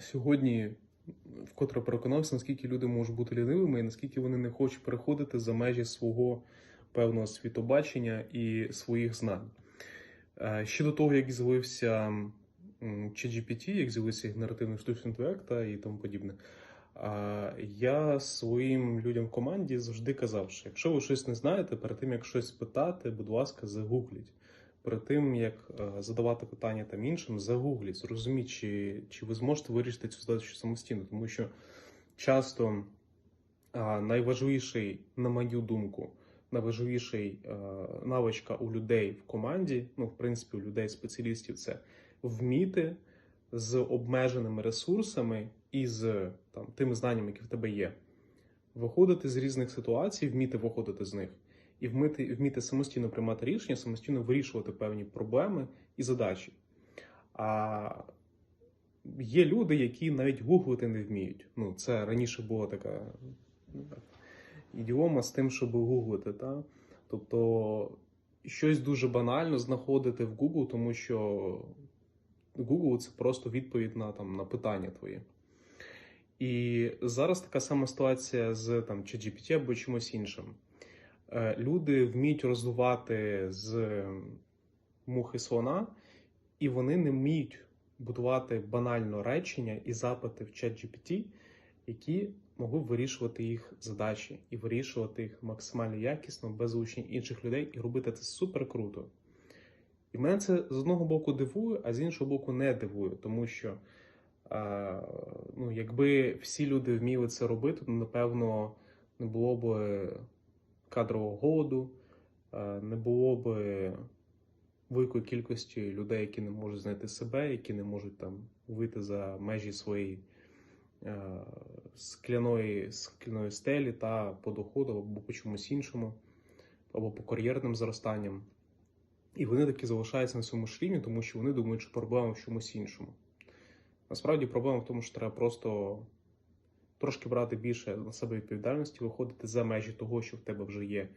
Сьогодні вкотре переконався, наскільки люди можуть бути лінивими і наскільки вони не хочуть переходити за межі свого певного світобачення і своїх знань. Е, Ще до того, як з'явився ChatGPT, як з'явився генеративний штучний інтелект і тому подібне, я своїм людям в команді завжди казав, що якщо ви щось не знаєте, перед тим як щось питати, будь ласка, загугліть. Перед тим як е, задавати питання там іншим, загугліть, зрозуміть, чи, чи ви зможете вирішити цю задачу самостійно, тому що часто найважливіший, на мою думку, найважливіший е, навичка у людей в команді, ну, в принципі, у людей спеціалістів, це вміти з обмеженими ресурсами і з там, тими знаннями, які в тебе є, виходити з різних ситуацій, вміти виходити з них, і вміти, вміти самостійно приймати рішення, самостійно вирішувати певні проблеми і задачі. А є люди, які навіть гуглити не вміють. Ну, це раніше була така ну, ідіома з тим, щоб гуглити. Та? Тобто щось дуже банально знаходити в Google, тому що Google це просто відповідь на, там, на питання твої. І зараз така сама ситуація з там, чи GPT або чимось іншим. Е, Люди вміють роздувати з мухи слона, і вони не вміють будувати банально речення і запити в чат GPT, які могли б вирішувати їх задачі і вирішувати їх максимально якісно, без залучення інших людей, і робити це супер круто. І мене це з одного боку дивує, а з іншого боку не дивує, тому що а, ну, якби всі люди вміли це робити, то напевно не було б кадрового голоду, не було б великої кількості людей, які не можуть знайти себе, які не можуть там вийти за межі своєї скляної, скляної стелі та по доходу або по чомусь іншому, або по кар'єрним зростанням. І вони таки залишаються на цьому шлімі, тому що вони думають, що проблема в чомусь іншому. Насправді проблема в тому, що треба просто трошки брати більше на себе відповідальності, виходити за межі того, що в тебе вже є,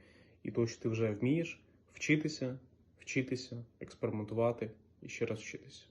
і того, що ти вже вмієш, вчитися, вчитися, експериментувати і ще раз вчитися.